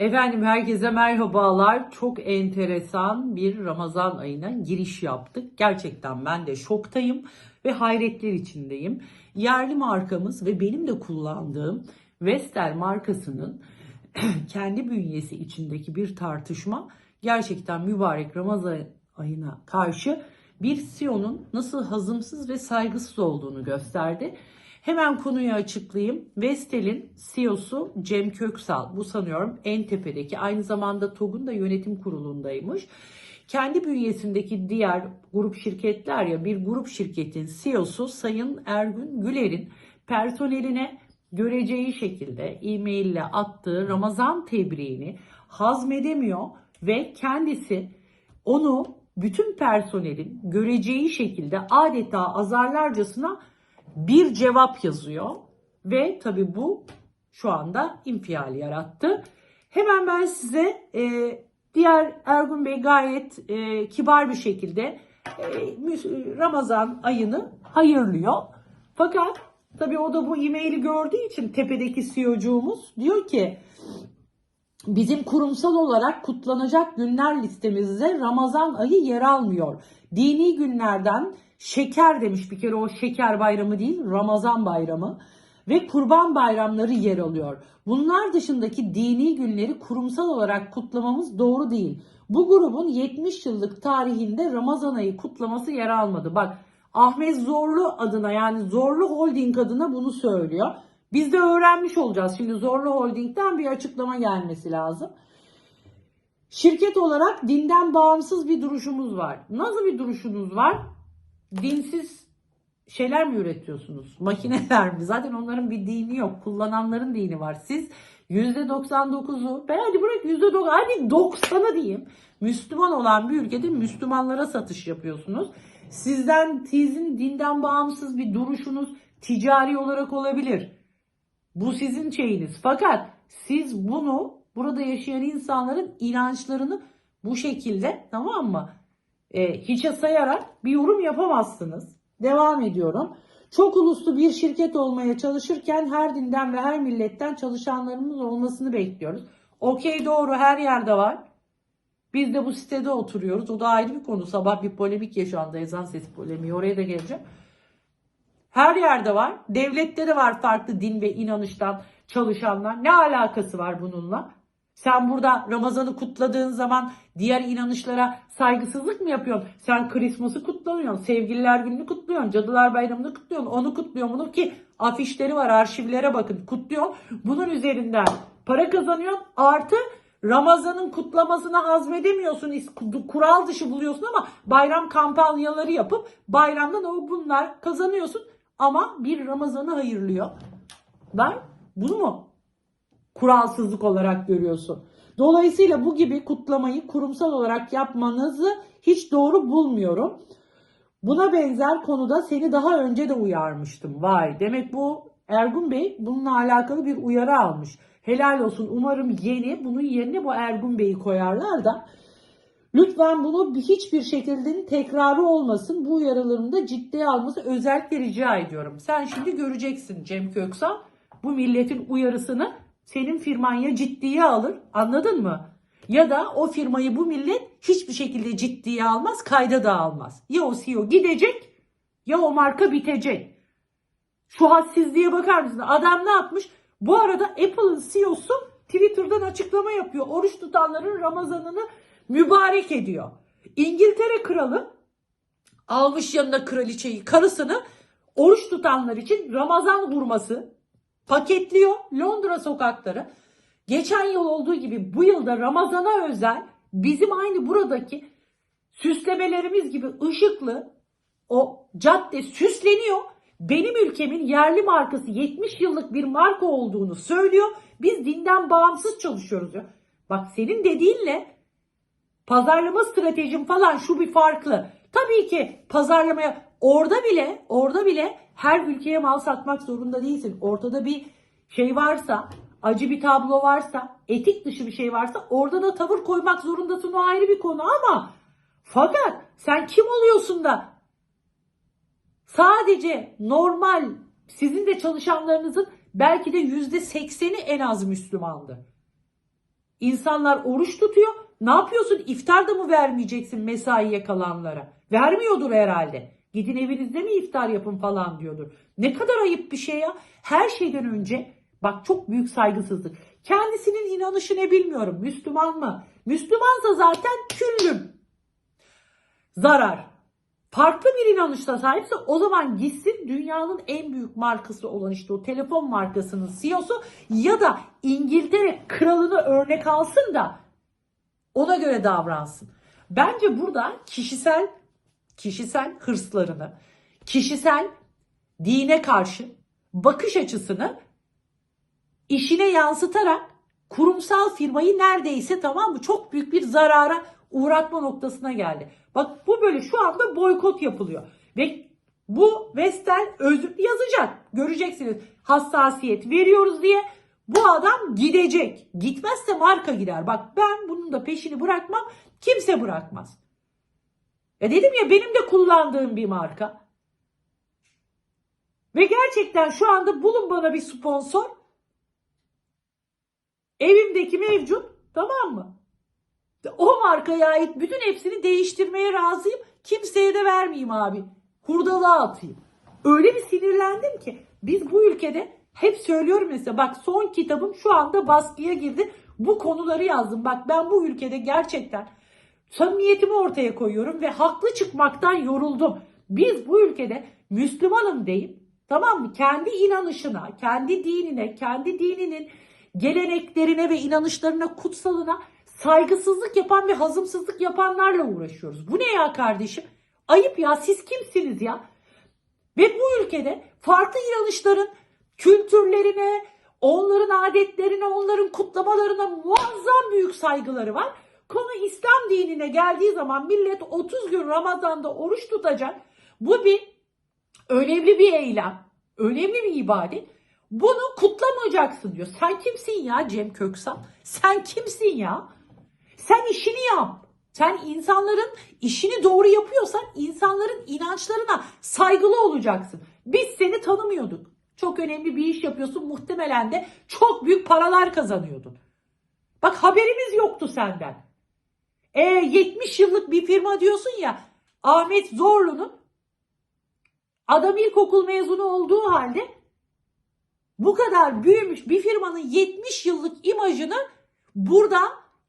Efendim herkese merhabalar. Çok enteresan bir Ramazan ayına giriş yaptık. Gerçekten ben de şoktayım ve hayretler içindeyim. Yerli markamız ve benim de kullandığım Vestel markasının kendi bünyesi içindeki bir tartışma gerçekten mübarek Ramazan ayına karşı bir CEO'nun nasıl hazımsız ve saygısız olduğunu gösterdi. Hemen konuyu açıklayayım. Vestel'in CEO'su Cem Köksal. Bu sanıyorum en tepedeki. Aynı zamanda TOG'un da yönetim kurulundaymış. Kendi bünyesindeki diğer grup şirketler ya bir grup şirketin CEO'su Sayın Ergün Güler'in personeline göreceği şekilde e-maille attığı Ramazan tebriğini hazmedemiyor ve kendisi onu bütün personelin göreceği şekilde adeta azarlarcasına bir cevap yazıyor ve tabi bu şu anda infial yarattı. Hemen ben size e, diğer Ergun Bey gayet e, kibar bir şekilde e, Ramazan ayını hayırlıyor. Fakat tabi o da bu e-maili gördüğü için tepedeki CEO'cuğumuz diyor ki Bizim kurumsal olarak kutlanacak günler listemizde Ramazan ayı yer almıyor. Dini günlerden şeker demiş bir kere o şeker bayramı değil Ramazan bayramı ve kurban bayramları yer alıyor. Bunlar dışındaki dini günleri kurumsal olarak kutlamamız doğru değil. Bu grubun 70 yıllık tarihinde Ramazan ayı kutlaması yer almadı. Bak Ahmet Zorlu adına yani Zorlu Holding adına bunu söylüyor. Biz de öğrenmiş olacağız. Şimdi Zorlu Holding'den bir açıklama gelmesi lazım. Şirket olarak dinden bağımsız bir duruşumuz var. Nasıl bir duruşunuz var? Dinsiz şeyler mi üretiyorsunuz? Makineler mi? Zaten onların bir dini yok. Kullananların dini var. Siz %99'u, ben hadi bırak %90, hadi 90'ı diyeyim. Müslüman olan bir ülkede Müslümanlara satış yapıyorsunuz. Sizden, sizin dinden bağımsız bir duruşunuz ticari olarak olabilir. Bu sizin şeyiniz. Fakat siz bunu burada yaşayan insanların inançlarını bu şekilde tamam mı? E, hiçe sayarak bir yorum yapamazsınız. Devam ediyorum. Çok uluslu bir şirket olmaya çalışırken her dinden ve her milletten çalışanlarımız olmasını bekliyoruz. Okey doğru her yerde var. Biz de bu sitede oturuyoruz. O da ayrı bir konu. Sabah bir polemik yaşandı. Ezan sesi polemiği. Oraya da geleceğim. Her yerde var. Devlette de var farklı din ve inanıştan çalışanlar. Ne alakası var bununla? Sen burada Ramazan'ı kutladığın zaman diğer inanışlara saygısızlık mı yapıyorsun? Sen Christmas'ı kutlamıyorsun, Sevgililer Günü'nü kutluyorsun, Cadılar Bayramı'nı kutluyorsun, onu kutluyorsun, bunu ki afişleri var, arşivlere bakın, kutluyorsun. Bunun üzerinden para kazanıyorsun, artı Ramazan'ın kutlamasını hazmedemiyorsun, kural dışı buluyorsun ama bayram kampanyaları yapıp bayramdan o bunlar kazanıyorsun ama bir Ramazan'ı hayırlıyor. Ben bunu mu kuralsızlık olarak görüyorsun? Dolayısıyla bu gibi kutlamayı kurumsal olarak yapmanızı hiç doğru bulmuyorum. Buna benzer konuda seni daha önce de uyarmıştım. Vay demek bu Ergun Bey bununla alakalı bir uyarı almış. Helal olsun umarım yeni bunun yerine bu Ergun Bey'i koyarlar da Lütfen bunu hiçbir şekilde tekrarı olmasın. Bu uyarılarımı da ciddiye alması özellikle rica ediyorum. Sen şimdi göreceksin Cem Köksal. Bu milletin uyarısını senin firman ya ciddiye alır anladın mı? Ya da o firmayı bu millet hiçbir şekilde ciddiye almaz kayda da almaz. Ya o CEO gidecek ya o marka bitecek. Şu hadsizliğe bakar mısın? Adam ne yapmış? Bu arada Apple'ın CEO'su Twitter'dan açıklama yapıyor. Oruç tutanların Ramazan'ını mübarek ediyor. İngiltere kralı almış yanına kraliçeyi, karısını oruç tutanlar için Ramazan hurması paketliyor Londra sokakları. Geçen yıl olduğu gibi bu yılda Ramazan'a özel bizim aynı buradaki süslemelerimiz gibi ışıklı o cadde süsleniyor. Benim ülkemin yerli markası 70 yıllık bir marka olduğunu söylüyor. Biz dinden bağımsız çalışıyoruz diyor. Bak senin dediğinle pazarlama stratejim falan şu bir farklı. Tabii ki pazarlamaya orada bile orada bile her ülkeye mal satmak zorunda değilsin. Ortada bir şey varsa, acı bir tablo varsa, etik dışı bir şey varsa orada da tavır koymak zorundasın. O ayrı bir konu ama fakat sen kim oluyorsun da sadece normal sizin de çalışanlarınızın belki de yüzde sekseni en az Müslümandı. İnsanlar oruç tutuyor. Ne yapıyorsun? İftar da mı vermeyeceksin mesaiye kalanlara? Vermiyordur herhalde. Gidin evinizde mi iftar yapın falan diyordur. Ne kadar ayıp bir şey ya. Her şeyden önce bak çok büyük saygısızlık. Kendisinin inanışı ne bilmiyorum. Müslüman mı? Müslümansa zaten küllüm. Zarar. Farklı bir inanışta sahipse o zaman gitsin dünyanın en büyük markası olan işte o telefon markasının CEO'su ya da İngiltere kralını örnek alsın da ona göre davransın. Bence burada kişisel kişisel hırslarını, kişisel dine karşı bakış açısını işine yansıtarak kurumsal firmayı neredeyse tamam mı çok büyük bir zarara uğratma noktasına geldi. Bak bu böyle şu anda boykot yapılıyor. Ve bu Vestel özür yazacak. Göreceksiniz hassasiyet veriyoruz diye bu adam gidecek. Gitmezse marka gider. Bak ben bunun da peşini bırakmam. Kimse bırakmaz. Ya dedim ya benim de kullandığım bir marka. Ve gerçekten şu anda bulun bana bir sponsor. Evimdeki mevcut tamam mı? O markaya ait bütün hepsini değiştirmeye razıyım. Kimseye de vermeyeyim abi. Hurdalığa atayım. Öyle bir sinirlendim ki. Biz bu ülkede hep söylüyorum mesela bak son kitabım şu anda baskıya girdi. Bu konuları yazdım. Bak ben bu ülkede gerçekten samimiyetimi ortaya koyuyorum ve haklı çıkmaktan yoruldum. Biz bu ülkede Müslümanım deyip tamam mı? Kendi inanışına, kendi dinine, kendi dininin geleneklerine ve inanışlarına, kutsalına saygısızlık yapan ve hazımsızlık yapanlarla uğraşıyoruz. Bu ne ya kardeşim? Ayıp ya siz kimsiniz ya? Ve bu ülkede farklı inanışların kültürlerine, onların adetlerine, onların kutlamalarına muazzam büyük saygıları var. Konu İslam dinine geldiği zaman millet 30 gün Ramazan'da oruç tutacak. Bu bir önemli bir eylem, önemli bir ibadet. Bunu kutlamayacaksın diyor. Sen kimsin ya Cem Köksal? Sen kimsin ya? Sen işini yap. Sen insanların işini doğru yapıyorsan insanların inançlarına saygılı olacaksın. Biz seni tanımıyorduk. Çok önemli bir iş yapıyorsun. Muhtemelen de çok büyük paralar kazanıyordun. Bak haberimiz yoktu senden. E 70 yıllık bir firma diyorsun ya. Ahmet Zorlu'nun adam ilkokul mezunu olduğu halde bu kadar büyümüş bir firmanın 70 yıllık imajını burada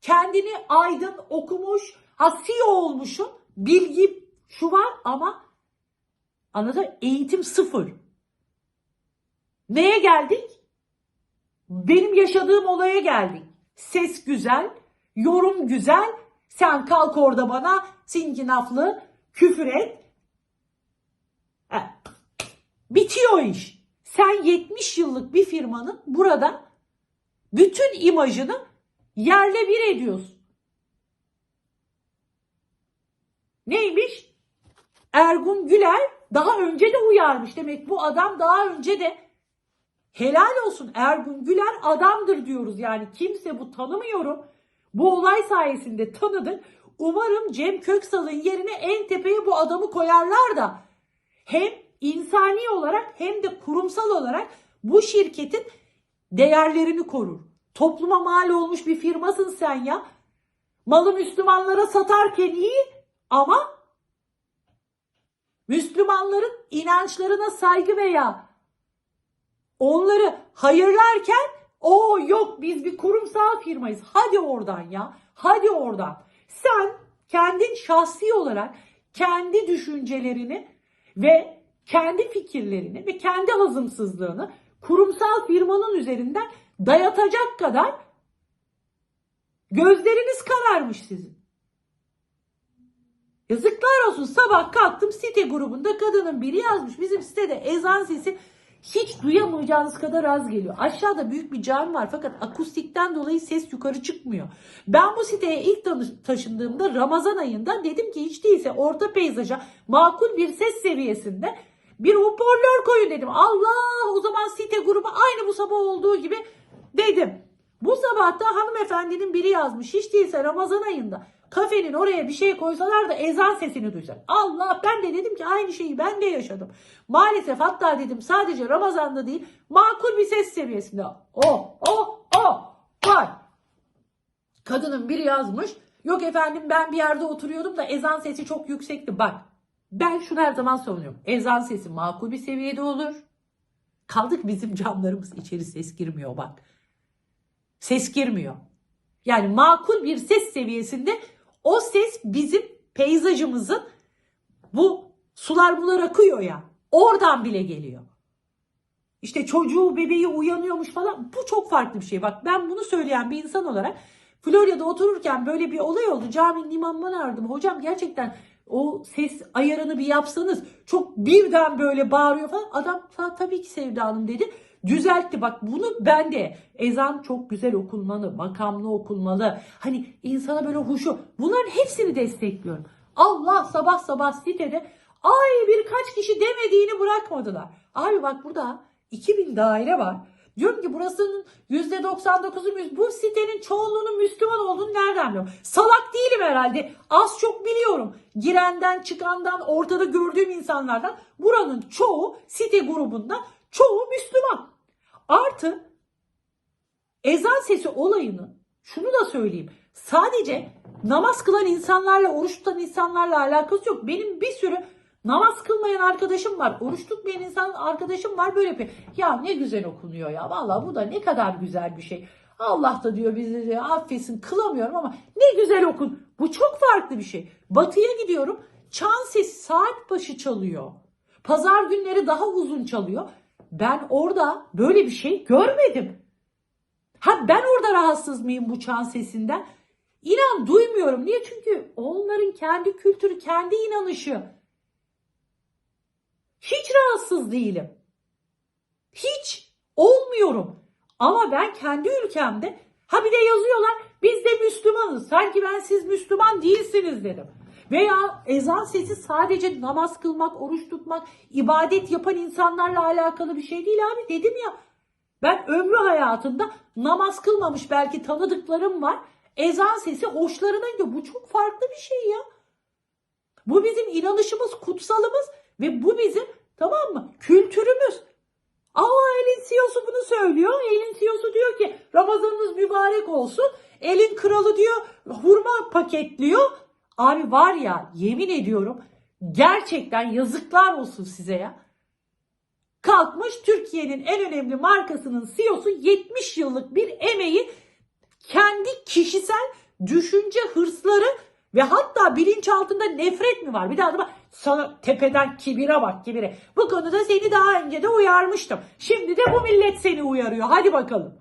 kendini aydın okumuş, ha CEO olmuşum, bilgi şu var ama anladın eğitim sıfır. Neye geldik? Benim yaşadığım olaya geldik. Ses güzel, yorum güzel. Sen kalk orada bana sinkinaflı küfür et. He. Bitiyor iş. Sen 70 yıllık bir firmanın burada bütün imajını yerle bir ediyorsun. Neymiş? Ergun Güler daha önce de uyarmış. Demek bu adam daha önce de helal olsun Ergun Güler adamdır diyoruz. Yani kimse bu tanımıyorum. Bu olay sayesinde tanıdık. Umarım Cem Köksal'ın yerine en tepeye bu adamı koyarlar da hem insani olarak hem de kurumsal olarak bu şirketin değerlerini korur. Topluma mal olmuş bir firmasın sen ya. Malı Müslümanlara satarken iyi ama Müslümanların inançlarına saygı veya onları hayırlarken o yok biz bir kurumsal firmayız. Hadi oradan ya. Hadi oradan. Sen kendin şahsi olarak kendi düşüncelerini ve kendi fikirlerini ve kendi hazımsızlığını kurumsal firmanın üzerinden dayatacak kadar gözleriniz kararmış sizin. Yazıklar olsun sabah kalktım site grubunda kadının biri yazmış bizim sitede ezan sesi hiç duyamayacağınız kadar az geliyor. Aşağıda büyük bir cami var fakat akustikten dolayı ses yukarı çıkmıyor. Ben bu siteye ilk taşındığımda Ramazan ayında dedim ki hiç değilse orta peyzaja makul bir ses seviyesinde bir hoparlör koyun dedim. Allah o zaman site grubu aynı bu sabah olduğu gibi dedim. Bu sabah da hanımefendinin biri yazmış hiç değilse Ramazan ayında kafenin oraya bir şey koysalar da ezan sesini duysak. Allah ben de dedim ki aynı şeyi ben de yaşadım. Maalesef hatta dedim sadece Ramazan'da değil makul bir ses seviyesinde. Oh oh oh var. Kadının biri yazmış. Yok efendim ben bir yerde oturuyordum da ezan sesi çok yüksekti. Bak ben şunu her zaman savunuyorum. Ezan sesi makul bir seviyede olur. Kaldık bizim camlarımız içeri ses girmiyor bak. Ses girmiyor. Yani makul bir ses seviyesinde o ses bizim peyzajımızın bu sular bular akıyor ya oradan bile geliyor. İşte çocuğu bebeği uyanıyormuş falan bu çok farklı bir şey. Bak ben bunu söyleyen bir insan olarak Florya'da otururken böyle bir olay oldu. Caminin imamını aradım. Hocam gerçekten o ses ayarını bir yapsanız çok birden böyle bağırıyor falan. Adam "Ta- tabii ki Sevda Hanım dedi. Düzeltti bak bunu ben de ezan çok güzel okunmalı, makamlı okunmalı. Hani insana böyle huşu. Bunların hepsini destekliyorum. Allah sabah sabah sitede ay birkaç kişi demediğini bırakmadılar. Abi bak burada 2000 daire var. Diyorum ki burasının %99'u Müs- bu sitenin çoğunluğunun Müslüman olduğunu nereden biliyorum? Salak değilim herhalde. Az çok biliyorum. Girenden çıkandan ortada gördüğüm insanlardan buranın çoğu site grubunda çoğu Müslüman. Artı ezan sesi olayını şunu da söyleyeyim. Sadece namaz kılan insanlarla oruç tutan insanlarla alakası yok. Benim bir sürü namaz kılmayan arkadaşım var. Oruç tutmayan insan arkadaşım var böyle yapıyor. Ya ne güzel okunuyor ya. Vallahi bu da ne kadar güzel bir şey. Allah da diyor bizi diyor, affetsin kılamıyorum ama ne güzel okun. Bu çok farklı bir şey. Batıya gidiyorum. Çan sesi saat başı çalıyor. Pazar günleri daha uzun çalıyor. Ben orada böyle bir şey görmedim. Ha ben orada rahatsız mıyım bu çan sesinden? İnan duymuyorum. Niye? Çünkü onların kendi kültürü, kendi inanışı. Hiç rahatsız değilim. Hiç olmuyorum. Ama ben kendi ülkemde ha bir de yazıyorlar biz de Müslümanız. Sanki ben siz Müslüman değilsiniz dedim. Veya ezan sesi sadece namaz kılmak, oruç tutmak, ibadet yapan insanlarla alakalı bir şey değil abi dedim ya. Ben ömrü hayatında namaz kılmamış belki tanıdıklarım var. Ezan sesi hoşlarına gidiyor. Bu çok farklı bir şey ya. Bu bizim inanışımız, kutsalımız ve bu bizim tamam mı? Kültürümüz. Aa elin CEO'su bunu söylüyor. Elin CEO'su diyor ki Ramazanınız mübarek olsun. Elin kralı diyor hurma paketliyor. Abi var ya yemin ediyorum gerçekten yazıklar olsun size ya. Kalkmış Türkiye'nin en önemli markasının CEO'su 70 yıllık bir emeği kendi kişisel düşünce hırsları ve hatta bilinçaltında nefret mi var? Bir daha da sana tepeden kibire bak kibire. Bu konuda seni daha önce de uyarmıştım. Şimdi de bu millet seni uyarıyor. Hadi bakalım.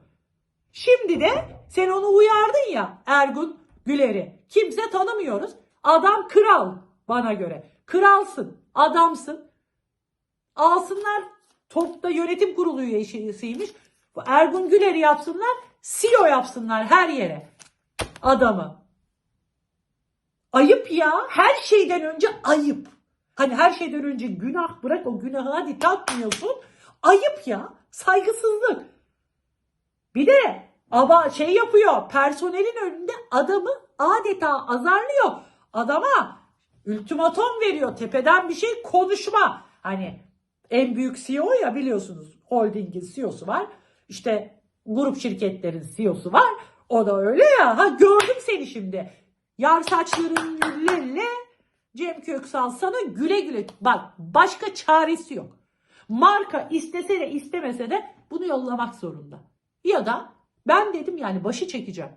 Şimdi de sen onu uyardın ya Ergun Güler'i. Kimse tanımıyoruz. Adam kral bana göre. Kralsın, adamsın. Alsınlar topta yönetim kurulu üyesiymiş. Bu Ergun Güler'i yapsınlar, CEO yapsınlar her yere. Adamı. Ayıp ya. Her şeyden önce ayıp. Hani her şeyden önce günah bırak o günahı hadi takmıyorsun. Ayıp ya. Saygısızlık. Bir de ama şey yapıyor. Personelin önünde adamı adeta azarlıyor. Adama ultimatom veriyor. Tepeden bir şey konuşma. Hani en büyük CEO ya biliyorsunuz. Holding'in CEO'su var. İşte grup şirketlerin CEO'su var. O da öyle ya. Ha gördüm seni şimdi. Yar saçların güllelle Cem Köksal sana güle güle. Bak başka çaresi yok. Marka istese de istemese de bunu yollamak zorunda. Ya da ben dedim yani başı çekeceğim.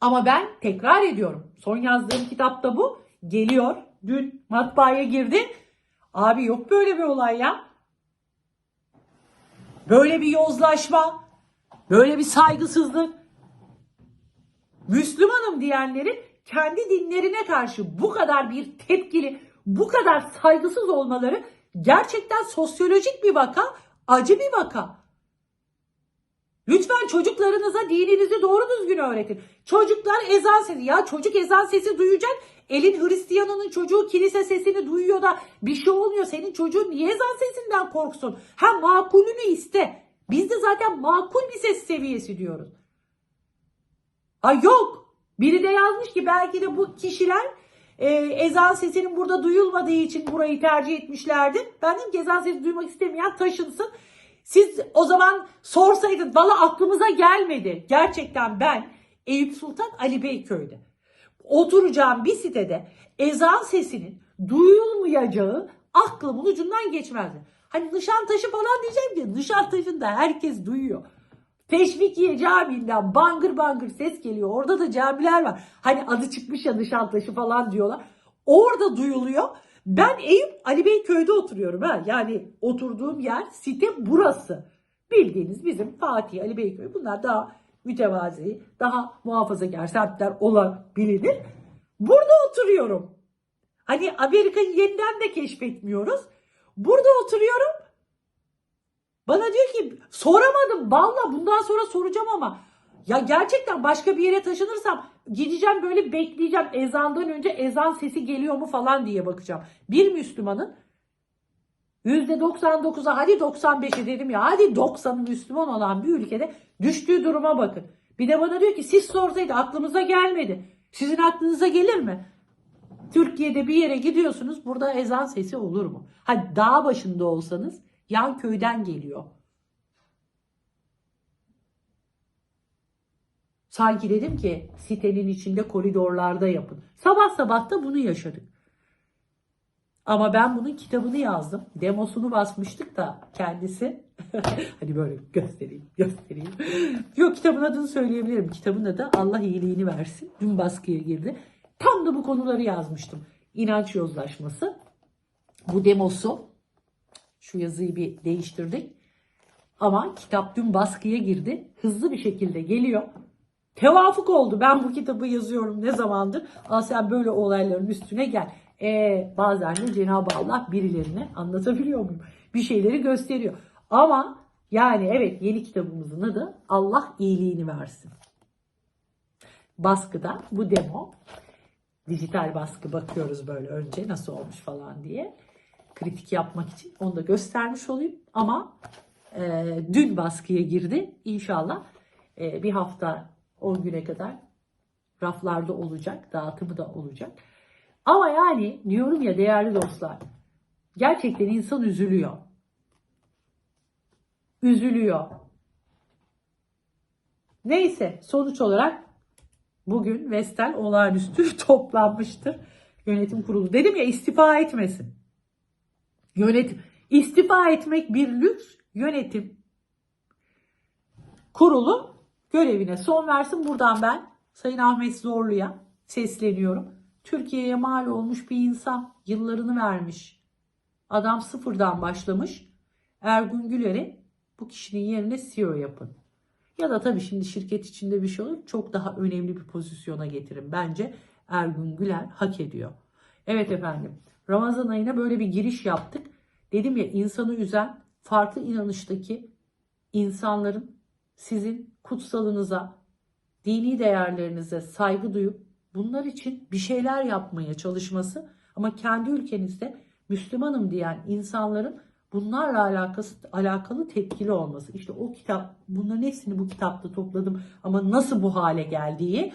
Ama ben tekrar ediyorum. Son yazdığım kitapta bu. Geliyor. Dün matbaaya girdi. Abi yok böyle bir olay ya. Böyle bir yozlaşma. Böyle bir saygısızlık. Müslümanım diyenlerin kendi dinlerine karşı bu kadar bir tepkili, bu kadar saygısız olmaları gerçekten sosyolojik bir vaka, acı bir vaka. Lütfen çocuklarınıza dininizi doğru düzgün öğretin. Çocuklar ezan sesi. Ya çocuk ezan sesi duyacak. Elin Hristiyanının çocuğu kilise sesini duyuyor da bir şey olmuyor. Senin çocuğun niye ezan sesinden korksun? Ha makulünü iste. Biz de zaten makul bir ses seviyesi diyoruz. Ha yok. Biri de yazmış ki belki de bu kişiler e, ezan sesinin burada duyulmadığı için burayı tercih etmişlerdi. Ben dedim ki ezan sesi duymak istemeyen taşınsın. Siz o zaman sorsaydınız valla aklımıza gelmedi. Gerçekten ben Eyüp Sultan Ali Beyköy'de oturacağım bir sitede ezan sesinin duyulmayacağı aklımın ucundan geçmezdi. Hani Nişantaşı falan diyeceğim ki Nişantaşı'nda herkes duyuyor. Teşvikiye Camii'nden bangır bangır ses geliyor. Orada da camiler var. Hani adı çıkmış ya Nişantaşı falan diyorlar. Orada duyuluyor. Ben Eyüp Ali Bey köyde oturuyorum ha. Yani oturduğum yer site burası. Bildiğiniz bizim Fatih Ali Bey köyü. Bunlar daha mütevazi, daha muhafazakar semtler olabilir. Burada oturuyorum. Hani Amerika'yı yeniden de keşfetmiyoruz. Burada oturuyorum. Bana diyor ki soramadım valla bundan sonra soracağım ama ya gerçekten başka bir yere taşınırsam gideceğim böyle bekleyeceğim ezandan önce ezan sesi geliyor mu falan diye bakacağım. Bir Müslümanın %99'a hadi 95'e dedim ya hadi 90'ı Müslüman olan bir ülkede düştüğü duruma bakın. Bir de bana diyor ki siz sorsaydı aklımıza gelmedi. Sizin aklınıza gelir mi? Türkiye'de bir yere gidiyorsunuz burada ezan sesi olur mu? Hadi dağ başında olsanız yan köyden geliyor. Sanki dedim ki sitenin içinde koridorlarda yapın. Sabah sabah da bunu yaşadık. Ama ben bunun kitabını yazdım. Demosunu basmıştık da kendisi. hani böyle göstereyim, göstereyim. Yok kitabın adını söyleyebilirim. Kitabın adı Allah iyiliğini versin. Dün baskıya girdi. Tam da bu konuları yazmıştım. İnanç yozlaşması. Bu demosu. Şu yazıyı bir değiştirdik. Ama kitap dün baskıya girdi. Hızlı bir şekilde geliyor. Tevafuk oldu. Ben bu kitabı yazıyorum ne zamandır. Aa sen böyle olayların üstüne gel. E, bazen de Cenab-ı Allah birilerine anlatabiliyor muyum? Bir şeyleri gösteriyor. Ama yani evet yeni kitabımızın adı Allah iyiliğini versin. Baskıda bu demo. Dijital baskı bakıyoruz böyle önce nasıl olmuş falan diye. Kritik yapmak için onu da göstermiş olayım. Ama e, dün baskıya girdi. İnşallah e, bir hafta 10 güne kadar raflarda olacak. Dağıtımı da olacak. Ama yani diyorum ya değerli dostlar. Gerçekten insan üzülüyor. Üzülüyor. Neyse sonuç olarak bugün Vestel olağanüstü toplanmıştır. Yönetim kurulu. Dedim ya istifa etmesin. Yönetim istifa etmek bir lüks. Yönetim kurulu görevine son versin. Buradan ben Sayın Ahmet Zorlu'ya sesleniyorum. Türkiye'ye mal olmuş bir insan yıllarını vermiş. Adam sıfırdan başlamış. Ergun Güler'i bu kişinin yerine CEO yapın. Ya da tabii şimdi şirket içinde bir şey olur. Çok daha önemli bir pozisyona getirin. Bence Ergun Güler hak ediyor. Evet efendim. Ramazan ayına böyle bir giriş yaptık. Dedim ya insanı üzen farklı inanıştaki insanların sizin kutsalınıza, dini değerlerinize saygı duyup bunlar için bir şeyler yapmaya çalışması ama kendi ülkenizde Müslümanım diyen insanların bunlarla alakası, alakalı tepkili olması. İşte o kitap, bunların hepsini bu kitapta topladım ama nasıl bu hale geldiği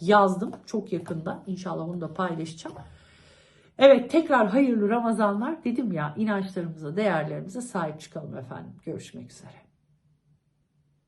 yazdım çok yakında. İnşallah onu da paylaşacağım. Evet tekrar hayırlı Ramazanlar dedim ya inançlarımıza, değerlerimize sahip çıkalım efendim. Görüşmek üzere.